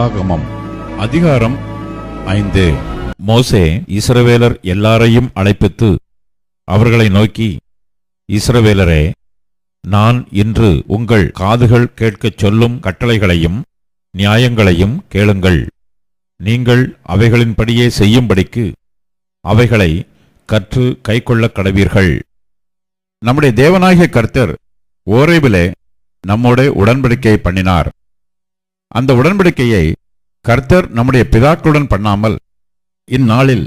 உபாகமம் அதிகாரம் ஐந்து. மோசே இஸ்ரவேலர் எல்லாரையும் அழைப்பித்து அவர்களை நோக்கி இஸ்ரவேலரே நான் இன்று உங்கள் காதுகள் கேட்கச் சொல்லும் கட்டளைகளையும் நியாயங்களையும் கேளுங்கள். நீங்கள் அவைகளின்படியே செய்யும்படிக்கு அவைகளை கற்று கைக்கொள்ளக் கடவீர்கள். நம்முடைய தேவனாகிய கர்த்தர் ஓரேபிலே நம்மோட உடன்படிக்கை பண்ணினார். அந்த உடன்படிக்கையை கர்த்தர் நம்முடைய பிதாக்களுடன் பண்ணாமல் இந்நாளில்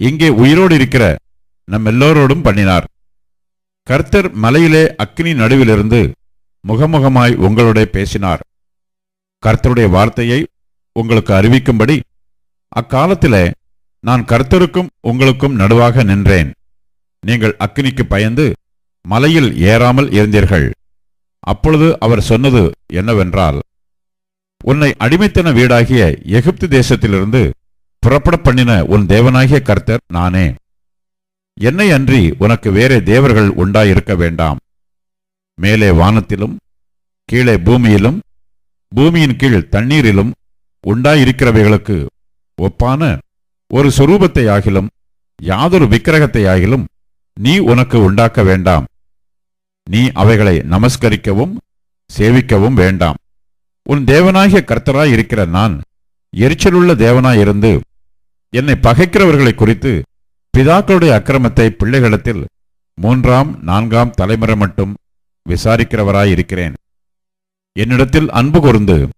இங்கே உயிரோடு இருக்கிற நம் எல்லோரோடும் பண்ணினார். கர்த்தர் மலையிலே அக்னி நடுவிலிருந்து முகமுகமாய் உங்களோட பேசினார். கர்த்தருடைய வார்த்தையை உங்களுக்கு அறிவிக்கும்படி அக்காலத்திலே நான் கர்த்தருக்கும் உங்களுக்கும் நடுவாக நின்றேன். நீங்கள் அக்னிக்கு பயந்து மலையில் ஏறாமல் இருந்தீர்கள். அப்பொழுது அவர் சொன்னது என்னவென்றால் உன்னை அடிமைத்தன வீடாகிய எகிப்து தேசத்திலிருந்து புறப்பட பண்ணின உன் தேவனாகிய கர்த்தர் நானே. என்னை அன்றி உனக்கு வேறே தேவர்கள் உண்டாயிருக்க வேண்டாம். மேலே வானத்திலும் கீழே பூமியிலும் பூமியின் கீழ் தண்ணீரிலும் உண்டாயிருக்கிறவைகளுக்கு ஒப்பான ஒரு சுரூபத்தை ஆகிலும் யாதொரு விக்கிரகத்தை ஆகிலும் நீ உனக்கு உண்டாக்க வேண்டாம். நீ அவைகளை நமஸ்கரிக்கவும் சேவிக்கவும் வேண்டாம். உன் தேவனாகிய கர்த்தராய் இருக்கிற நான் எரிச்சலுள்ள தேவனாயிருந்து என்னை பகைக்கிறவர்களை குறித்து பிதாக்களுடைய அக்கிரமத்தை பிள்ளைகளிடத்தில் மூன்றாம் நான்காம் தலைமுறை மட்டும் விசாரிக்கிறவராயிருக்கிறேன் என்னிடத்தில் அன்பு கூர்ந்து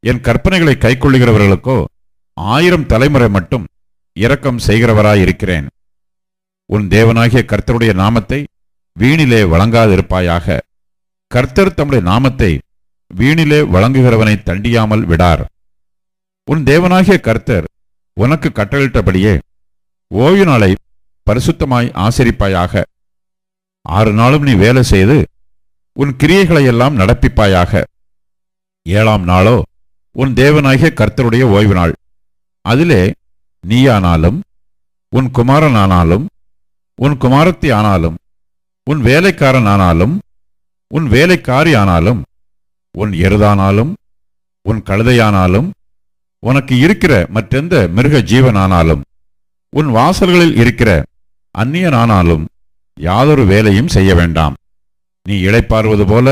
என் கற்பனைகளை கைக்கொள்ளுகிறவர்களுக்கோ ஆயிரம் தலைமுறை மட்டும் இரக்கம் செய்கிறவராயிருக்கிறேன் உன் தேவனாகிய கர்த்தருடைய நாமத்தை வீணிலே வழங்காதிருப்பாயாக. கர்த்தர் தம்முடைய நாமத்தை வீணிலே வழங்குகிறவனை தண்டியாமல் விடார். உன் தேவனாகிய கர்த்தர் உனக்கு கட்டளிட்டபடியே ஓய்வு நாளை பரிசுத்தமாய் ஆசரிப்பாயாக ஆறு நாளும் நீ வேலை செய்து உன் கிரியைகளையெல்லாம் நடப்பிப்பாயாக. ஏழாம் நாளோ உன் தேவனாகிய கர்த்தருடைய ஓய்வு நாள் அதிலே நீயானாலும் உன் குமாரனானாலும் உன் குமாரத்தி ஆனாலும் உன் வேலைக்காரன் ஆனாலும் உன் வேலைக்காரி ஆனாலும் உன் எருதானாலும் உன் கழுதையானாலும் உனக்கு இருக்கிற மற்றெந்த மிருக ஜீவனானாலும் உன் வாசல்களில் இருக்கிற அந்நியனானாலும் யாதொரு வேலையும் செய்ய வேண்டாம். நீ இழைப்பாறுவது போல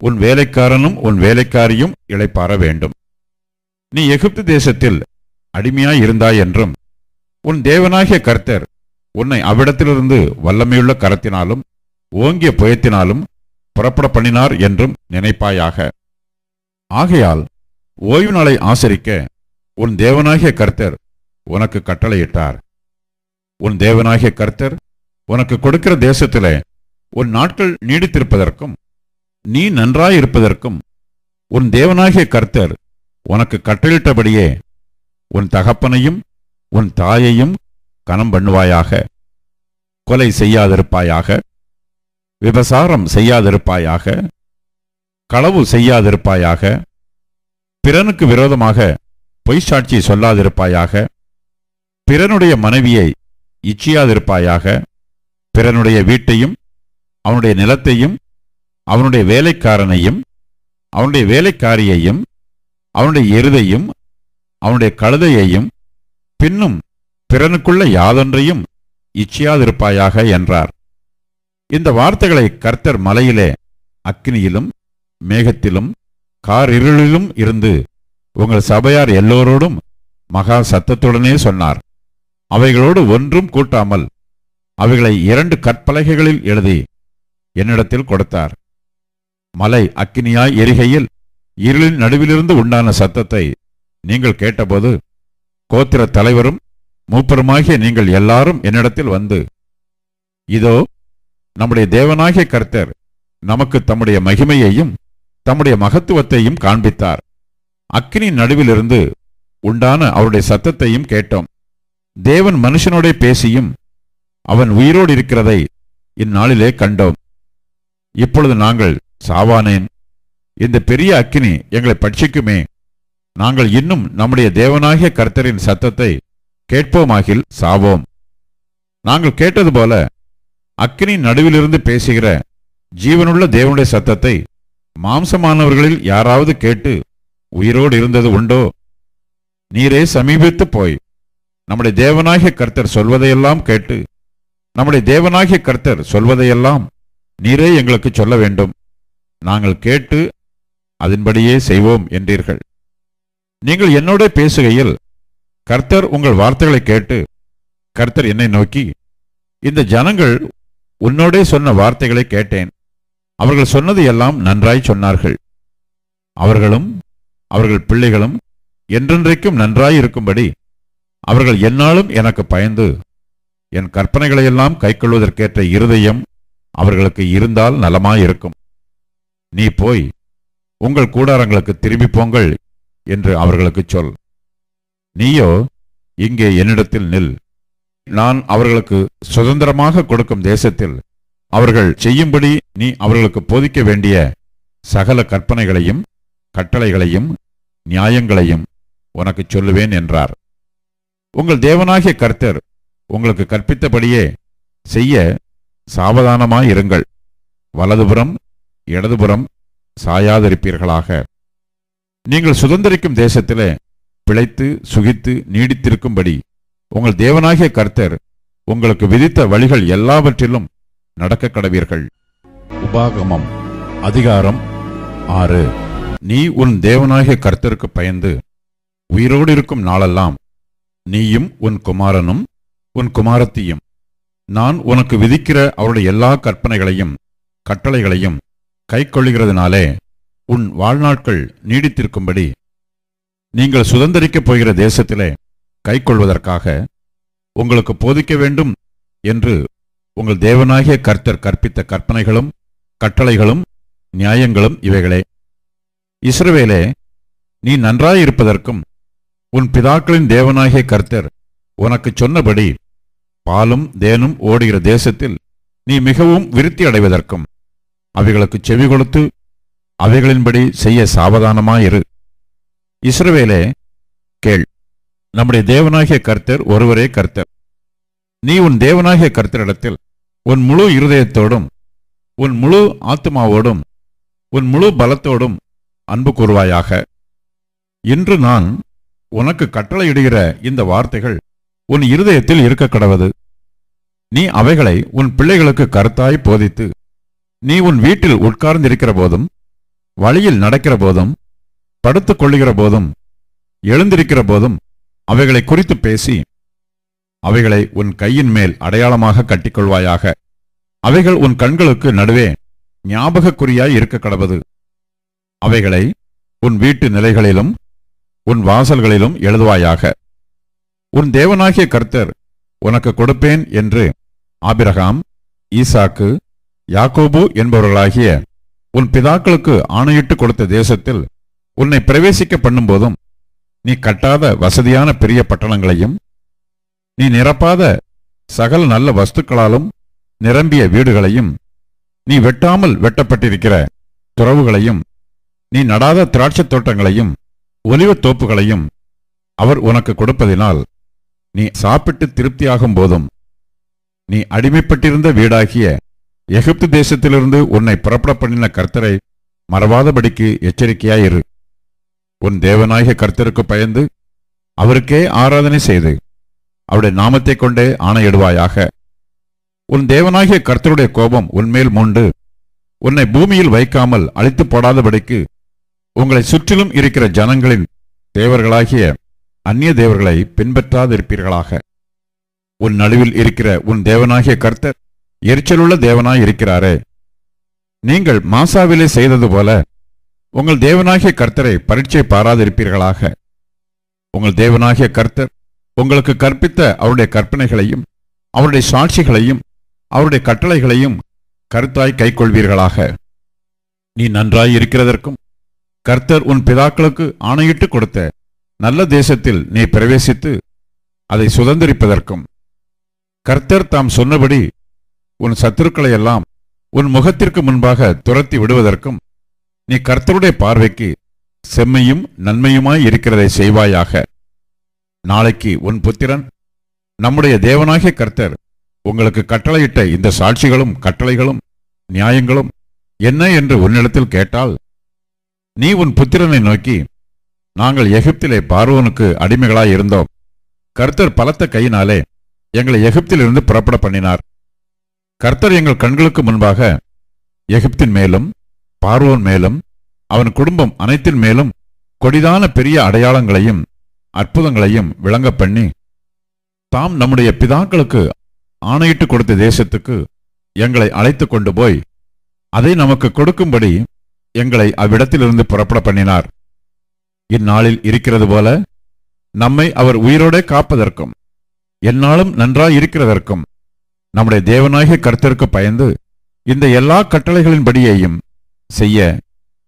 உன் வேலைக்காரனும் உன் வேலைக்காரியும் இழைப்பார வேண்டும். நீ எகிப்து தேசத்தில் அடிமையாய் இருந்தாய் என்றும் உன் தேவனாகிய கர்த்தர் உன்னை அவ்விடத்திலிருந்து வல்லமையுள்ள கரத்தினாலும் ஓங்கிய புயத்தினாலும் புறப்பட பண்ணினார் என்றும் நினைப்பாயாக. ஆகையால் ஓய்வு நாளை ஆசரிக்க உன் தேவனாகிய கர்த்தர் உனக்கு கட்டளையிட்டார். உன் தேவனாகிய கர்த்தர் உனக்கு கொடுக்கிற தேசத்திலே உன் நாட்கள் நீடித்திருப்பதற்கும் நீ நன்றாயிருப்பதற்கும் உன் தேவனாகிய கர்த்தர் உனக்கு கட்டளிட்டபடியே உன் தகப்பனையும் உன் தாயையும் கனம் பண்ணுவாயாக கொலை செய்யாதிருப்பாயாக விபசாரம் செய்யாதிருப்பாயாக களவு செய்யாதிருப்பாயாக பிறனுக்கு விரோதமாக பொய் சாட்சி சொல்லாதிருப்பாயாக பிறனுடைய மனைவியை இச்சியாதிருப்பாயாக பிறனுடைய வீட்டையும் அவனுடைய நிலத்தையும் அவனுடைய வேலைக்காரனையும் அவனுடைய வேலைக்காரியையும் அவனுடைய எருதையும் அவனுடைய கழுதையையும் பின்னும் பிறனுக்குள்ள யாதொன்றையும் இச்சியாதிருப்பாயாக என்றார். இந்த வார்த்தைகளை கர்த்தர் மலையிலே அக்னியிலும் மேகத்திலும் காரிருளிலும் இருந்து உங்கள் சபையார் எல்லோரோடும் மகா சத்தத்துடனே சொன்னார். அவைகளோடு ஒன்றும் கூட்டாமல் அவைகளை இரண்டு கற்பலகைகளில் எழுதி என்னிடத்தில் கொடுத்தார். மலை அக்கினியாய் எரிகையில் இருளின் நடுவிலிருந்து உண்டான சத்தத்தை நீங்கள் கேட்டபோது கோத்திர தலைவரும் மூப்பருமாகிய நீங்கள் எல்லாரும் என்னிடத்தில் வந்து இதோ நம்முடைய தேவனாகிய கர்த்தர் நமக்கு தம்முடைய மகிமையையும் தம்முடைய மகத்துவத்தையும் காண்பித்தார். அக்னி நடுவிலிருந்து உண்டான அவருடைய சத்தத்தையும் கேட்டோம். தேவன் மனுஷனோட பேசியும் அவன் உயிரோடு இருக்கிறதை இந்நாளிலே கண்டோம். இப்பொழுது நாங்கள் சாவானேன் இந்த பெரிய அக்கினி எங்களை பட்சிக்குமே. நாங்கள் இன்னும் நம்முடைய தேவனாகிய கர்த்தரின் சத்தத்தை கேட்போமாகில் சாவோம். நாங்கள் கேட்டது போல அக்கினி நடுவிலிருந்து பேசுகிற ஜீவனுள்ள தேவனுடைய சத்தத்தை மாம்சமானவர்களில் யாராவது கேட்டு உயிரோடு இருந்தது உண்டோ? நீரே சமீபித்து போய். நம்முடைய தேவனாகிய கர்த்தர் சொல்வதையெல்லாம் கேட்டு நம்முடைய தேவனாகிய கர்த்தர் சொல்வதையெல்லாம் நீரே எங்களுக்கு சொல்ல வேண்டும். நாங்கள் கேட்டு அதன்படியே செய்வோம் என்றீர்கள். நீங்கள் என்னோட பேசுகையில் கர்த்தர் உங்கள் வார்த்தைகளை கேட்டு கர்த்தர் என்னை நோக்கி இந்த ஜனங்கள் உன்னோடே சொன்ன வார்த்தைகளை கேட்டேன். அவர்கள் சொன்னது எல்லாம் நன்றாய் சொன்னார்கள். அவர்களும் அவர்கள் பிள்ளைகளும் என்றென்றைக்கும் நன்றாய் இருக்கும்படி அவர்கள் என்னாலும் எனக்கு பயந்து என் கற்பனைகளையெல்லாம் கைக்கொள்வதற்கேற்ற இருதயம் அவர்களுக்கு இருந்தால் நலமாயிருக்கும். நீ போய் உங்கள் கூடாரங்களுக்கு திரும்பி போங்கள் என்று அவர்களுக்கு சொல். நீயோ இங்கே என்னிடத்தில் நில். நான் அவர்களுக்கு சுதந்திரமாக கொடுக்கும் தேசத்தில் அவர்கள் செய்யும்படி நீ அவர்களுக்கு போதிக்க வேண்டிய சகல கற்பனைகளையும் கட்டளைகளையும் நியாயங்களையும் உனக்கு சொல்லுவேன் என்றார். உங்கள் தேவனாகிய கர்த்தர் உங்களுக்கு கற்பித்தபடியே செய்ய சாவதானமாயிருங்கள். வலதுபுறம் இடதுபுறம் சாயாதிருப்பீர்களாக. நீங்கள் சுதந்திரிக்கும் தேசத்திலே பிழைத்து சுகித்து நீடித்திருக்கும்படி உங்கள் தேவனாகிய கர்த்தர் உங்களுக்கு விதித்த வழிகள் எல்லாவற்றிலும் நடக்க கடவீர்கள் உபாகமம் அதிகாரம் ஆறு. நீ உன் தேவனாகிய கர்த்தருக்கு பயந்து உயிரோடு இருக்கும் நாளெல்லாம் நீயும் உன் குமாரனும் உன் குமாரத்தியும் நான் உனக்கு விதிக்கிற அவருடைய எல்லா கற்பனைகளையும் கட்டளைகளையும் கைக்கொள்ளுகிறதுனாலே உன் வாழ்நாட்கள் நீடித்திருக்கும்படி நீங்கள் சுதந்திரிக்கப் போகிற தேசத்திலே கைக்கொள்வதற்காக உங்களுக்கு போதிக்க வேண்டும் என்று உங்கள் தேவனாகிய கர்த்தர் கற்பித்த கற்பனைகளும் கட்டளைகளும் நியாயங்களும் இவைகளே. இஸ்ரவேலே நீ நன்றாயிருப்பதற்கும் உன் பிதாக்களின் தேவனாகிய கர்த்தர் உனக்கு சொன்னபடி பாலும் தேனும் ஓடுகிற தேசத்தில் நீ மிகவும் விருத்தி அடைவதற்கும் அவைகளுக்கு செவி கொடுத்து அவைகளின்படி செய்ய சாவதானமாயிரு. இஸ்ரவேலே கேள் நம்முடைய தேவனாகிய கர்த்தர் ஒருவரே கர்த்தர். நீ உன் தேவனாகிய கர்த்தரிடத்தில் உன் முழு இருதயத்தோடும் உன் முழு ஆத்மாவோடும் உன் முழு பலத்தோடும் அன்பு கூறுவாயாக. இன்று நான் உனக்கு கட்டளையிடுகிற இந்த வார்த்தைகள் உன் இருதயத்தில் இருக்க கடவது. நீ அவைகளை உன் பிள்ளைகளுக்கு கருத்தாய் போதித்து நீ உன் வீட்டில் உட்கார்ந்திருக்கிற போதும் வழியில் நடக்கிற போதும் படுத்துக் கொள்ளுகிற போதும் எழுந்திருக்கிற போதும் அவைகளை குறித்து பேசி அவைகளை உன் கையின் மேல் அடையாளமாக கட்டிக்கொள்வாயாக. அவைகள் உன் கண்களுக்கு நடுவே ஞாபகக்குறியாய் இருக்க கடவது. அவைகளை உன் வீட்டு நிலைகளிலும் உன் வாசல்களிலும் எழுதுவாயாக. உன் தேவனாகிய கர்த்தர் உனக்கு கொடுப்பேன் என்று ஆபிரகாம் ஈசாக்கு யாக்கோபு என்பவர்களாகிய உன் பிதாக்களுக்கு ஆணையிட்டு கொடுத்த தேசத்தில் உன்னை பிரவேசிக்க பண்ணும்போதும் நீ கட்டாத வசதியான பெரிய பட்டணங்களையும் நீ நிரப்பாத சகல நல்ல வஸ்துக்களாலும் நிரம்பிய வீடுகளையும் நீ வெட்டாமல் வெட்டப்பட்டிருக்கிற துறவுகளையும் நீ நடாத திராட்சைத் தோட்டங்களையும் ஒலிவத் தோப்புகளையும் அவர் உனக்கு கொடுப்பதினால் நீ சாப்பிட்டு திருப்தியாகும் போதும். நீ அடிமைப்பட்டிருந்த வீடாகிய எகிப்து தேசத்திலிருந்து உன்னை புறப்பட பண்ணின கர்த்தரை மறவாதபடிக்கு எச்சரிக்கையாயிரு. உன் தேவநாயக கர்த்தருக்கு பயந்து அவருக்கே ஆராதனை செய்து அவருடைய நாமத்தைக் கொண்டே ஆணையிடுவாயாக. உன் தேவனாகிய கர்த்தருடைய கோபம் உன்மேல் மூண்டு. உன்னை பூமியில் வைக்காமல் அழித்து போடாதபடிக்கு உங்களை சுற்றிலும் இருக்கிற ஜனங்களின் தேவர்களாகிய அந்நிய தேவர்களை பின்பற்றாதிருப்பீர்களாக. உன் நடுவில் இருக்கிற உன் தேவனாகிய கர்த்தர் எரிச்சலுள்ள தேவனாய் இருக்கிறாரே. நீங்கள் மாசாவிலே செய்தது போல உங்கள் தேவனாகிய கர்த்தரை பரீட்சை பாராதிருப்பீர்களாக. உங்கள் தேவனாகிய கர்த்தர் உங்களுக்கு கற்பித்த அவருடைய கற்பனைகளையும் அவருடைய சாட்சிகளையும் அவருடைய கட்டளைகளையும் கருத்தாய் கைக்கொள்வீர்களாக. நீ நன்றாய் இருக்கிறதற்கும் கர்த்தர் உன் பிதாக்களுக்கு ஆணையிட்டு கொடுத்த நல்ல தேசத்தில் நீ பிரவேசித்து அதை சுதந்திரிப்பதற்கும் கர்த்தர் தாம் சொன்னபடி உன் சத்துருக்களையெல்லாம் உன் முகத்திற்கு முன்பாக துரத்தி விடுவதற்கும் நீ கர்த்தருடைய பார்வைக்கு செம்மையும் நன்மையுமாய் இருக்கிறதை செய்வாயாக. நாளைக்கு உன் புத்திரன் நம்முடைய தேவனாகிய கர்த்தர் உங்களுக்கு கட்டளையிட்ட இந்த சாட்சிகளும் கட்டளைகளும் நியாயங்களும் என்ன என்று உன்னிடத்தில் கேட்டால் நீ உன் புத்திரனை நோக்கி நாங்கள் எகிப்திலே பார்வோனுக்கு அடிமைகளாய் இருந்தோம். கர்த்தர் பலத்த கையினாலே எங்களை எகிப்திலிருந்து புறப்பட பண்ணினார். கர்த்தர் எங்கள் கண்களுக்கு முன்பாக எகிப்தின் மேலும் பார்வோன் மேலும் அவன் குடும்பம் அனைத்தின் மேலும் கொடிதான பெரிய அடையாளங்களையும் அற்புதங்களையும் விளங்க பண்ணி தாம் நம்முடைய பிதாக்களுக்கு ஆணையிட்டு கொடுத்த தேசத்துக்கு எங்களை அழைத்து கொண்டு போய் அதை நமக்கு கொடுக்கும்படி எங்களை அவ்விடத்திலிருந்து புறப்பட பண்ணினார். இந்நாளில் இருக்கிறது போல நம்மை அவர் உயிரோடே காப்பதற்கும் என்னாலும் நன்றாய் இருக்கிறதற்கும் நம்முடைய தேவனாகிய கர்த்தருக்கு பயந்து இந்த எல்லா கட்டளைகளின்படியையும் செய்ய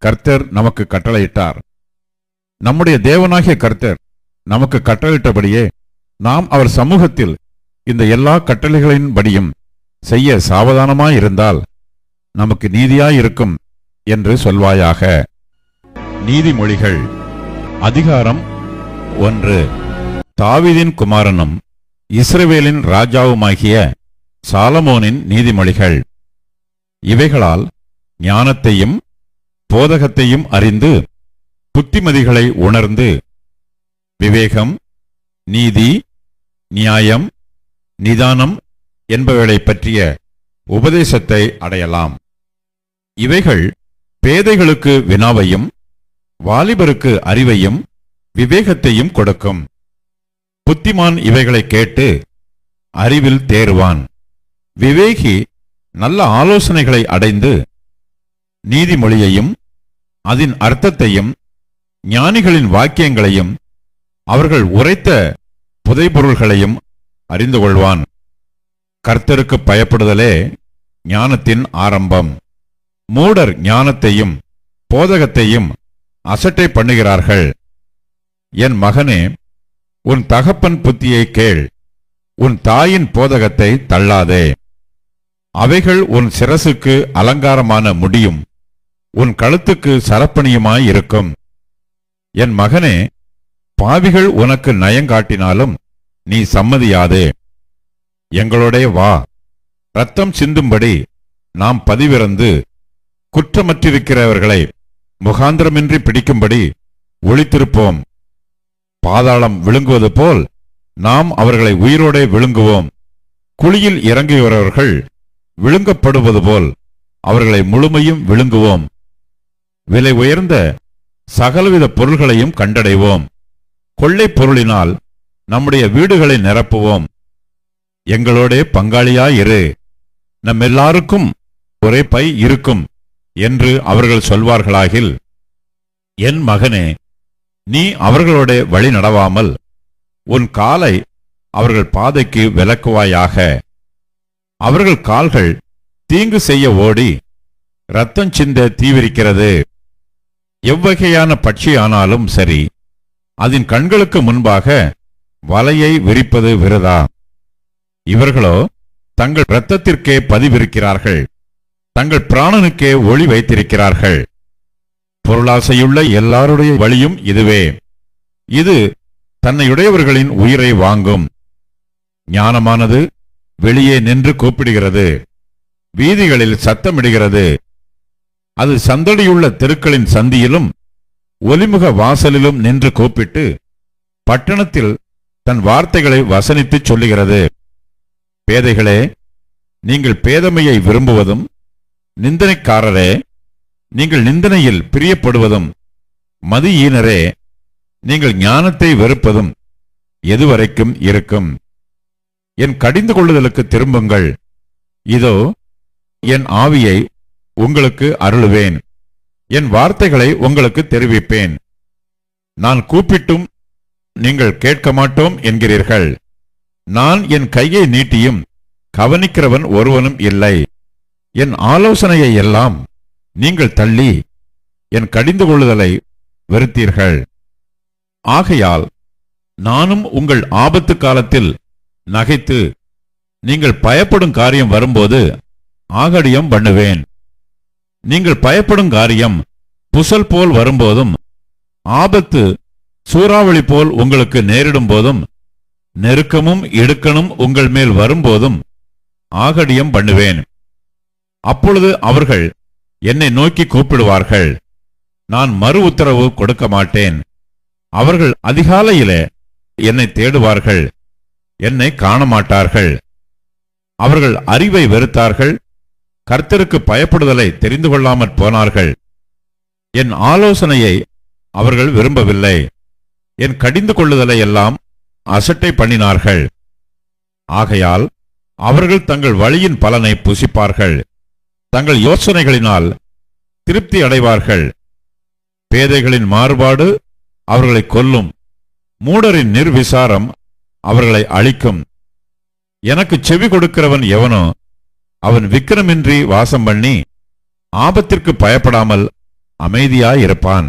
கர்த்தர் நமக்கு கட்டளையிட்டார். நம்முடைய தேவனாகிய கர்த்தர் நமக்கு கட்டளையிட்டபடியே நாம் அவர் சமூகத்தில் இந்த எல்லா கட்டளைகளின்படியும் செய்ய சாவதானமாயிருந்தால் நமக்கு நீதியாயிருக்கும் என்று சொல்வாயாக. நீதிமொழிகள் அதிகாரம் ஒன்று. தாவீதின் குமாரனும் இஸ்ரவேலின் ராஜாவுமாகிய சாலமோனின் நீதிமொழிகள். இவைகளால் ஞானத்தையும் போதகத்தையும் அறிந்து புத்திமதிகளை உணர்ந்து விவேகம் நீதி நியாயம் நிதானம் என்பவைகளை பற்றிய உபதேசத்தை அடையலாம். இவைகள் பேதைகளுக்கு வினாவையும் வாலிபருக்கு அறிவையும் விவேகத்தையும் கொடுக்கும். புத்திமான் இவைகளை கேட்டு அறிவில் தேறுவான். விவேகி நல்ல ஆலோசனைகளை அடைந்து நீதிமொழியையும் அதன் அர்த்தத்தையும் ஞானிகளின் வாக்கியங்களையும் அவர்கள் உரைத்த புதைபொருள்களையும் அறிந்து கொள்வான். கர்த்தருக்கு பயப்படுதலே ஞானத்தின் ஆரம்பம். மூடர் ஞானத்தையும் போதகத்தையும் அசட்டை பண்ணுகிறார்கள். என் மகனே உன் தகப்பன் புத்தியை கேள். உன் தாயின் போதகத்தை தள்ளாதே. அவைகள் உன் சிரசுக்கு அலங்காரமான முடியும். உன் கழுத்துக்கு சரப்பணியுமாய் இருக்கும். என் மகனே பாவிகள் உனக்கு நயங்காட்டினாலும் நீ சம்மதியாதே. எங்களோடே வா. ரத்தம் சிந்தும்படி நாம் பதிவிறந்து குற்றமற்றிருக்கிறவர்களை முகாந்திரமின்றி பிடிக்கும்படி ஒளித்திருப்போம். பாதாளம் விழுங்குவது போல் நாம் அவர்களை உயிரோடே விழுங்குவோம். குழியில் இறங்குகிறவர்கள் விழுங்கப்படுவது போல் அவர்களை முழுமையும் விழுங்குவோம். விலை உயர்ந்த சகலவித பொருள்களையும் கண்டடைவோம். கொள்ளைப் பொருளினால் நம்முடைய வீடுகளை நிரப்புவோம். எங்களோடே பங்காளியாயிரு நம் எல்லாருக்கும் ஒரே பை இருக்கும் என்று அவர்கள் சொல்வார்களாகில் என் மகனே நீ அவர்களோட வழி நடவாமல் உன் காலை அவர்கள் பாதைக்கு விலக்குவாயாக. அவர்கள் கால்கள் தீங்கு செய்ய ஓடி ரத்தம் சிந்த தீவிரிக்கிறது. எவ்வகையான பட்சியானாலும் சரி அதன் கண்களுக்கு முன்பாக வலையை விரிப்பது விரதா? இவர்களோ தங்கள் இரத்தத்திற்கே பதிவிருக்கிறார்கள். தங்கள் பிராணனுக்கே ஒளி வைத்திருக்கிறார்கள். பொருளாசையுள்ள எல்லாருடைய வழியும் இதுவே. இது தன்னையுடையவர்களின் உயிரை வாங்கும். ஞானமானது வெளியே நின்று கூப்பிடுகிறது. வீதிகளில் சத்தமிடுகிறது. அது சந்தடியுள்ள தெருக்களின் சந்தியிலும் ஒலிமுக வாசலிலும் நின்று கூப்பிட்டு பட்டணத்தில் தன் வார்த்தைகளை வசனித்துச் சொல்லுகிறது. பேதைகளே நீங்கள் பேதமையை விரும்புவதும் நிந்தனைக்காரரே நீங்கள் நிந்தனையில் பிரியப்படுவதும் மதியீனரே நீங்கள் ஞானத்தை வெறுப்பதும் எதுவரைக்கும் இருக்கும். என் கடிந்து கொள்ளுதலுக்கு திரும்புங்கள். இதோ என் ஆவியை உங்களுக்கு அருளுவேன். என் வார்த்தைகளை உங்களுக்கு தெரிவிப்பேன். நான் கூப்பிட்டும் நீங்கள் கேட்க மாட்டோம் என்கிறீர்கள். நான் என் கையை நீட்டியும் கவனிக்கிறவன் ஒருவனும் இல்லை. என் ஆலோசனையை எல்லாம் நீங்கள் தள்ளி என் கடிந்து கொள்ளுதலை வெறுத்தீர்கள். ஆகையால் நானும் உங்கள் ஆபத்து காலத்தில் நகைத்து நீங்கள் பயப்படும் காரியம் வரும்போது ஆகடியம் பண்ணுவேன். நீங்கள் பயப்படும் காரியம் புசல் போல் வரும்போதும் ஆபத்து சூறாவளி போல் உங்களுக்கு நேரிடும் போதும் நெருக்கமும் இடுக்கணும் உங்கள் மேல் வரும்போதும் ஆகடியம் பண்ணுவேன். அப்பொழுது அவர்கள் என்னை நோக்கி கூப்பிடுவார்கள். நான் மறு உத்தரவு கொடுக்க மாட்டேன். அவர்கள் அதிகாலையிலே என்னை தேடுவார்கள். என்னை காண மாட்டார்கள் அவர்கள் அறிவை வெறுத்தார்கள். கர்த்தருக்கு பயப்படுதலை தெரிந்து கொள்ளாமற் போனார்கள். என் ஆலோசனையை அவர்கள் விரும்பவில்லை. என் கடிந்து கொள்ளுதலை எல்லாம் அசட்டை பண்ணினார்கள். ஆகையால் அவர்கள் தங்கள் வழியின் பலனை புசிப்பார்கள். தங்கள் யோசனைகளினால் திருப்தி அடைவார்கள். பேதைகளின் மாறுபாடு அவர்களை கொல்லும். மூடரின் நிர்விசாரம் அவர்களை அழிக்கும். எனக்கு செவி கொடுக்கிறவன் எவனோ அவன் விக்கிரமின்றி வாசம் பண்ணி ஆபத்திற்கு பயப்படாமல் அமைதியாயிருப்பான்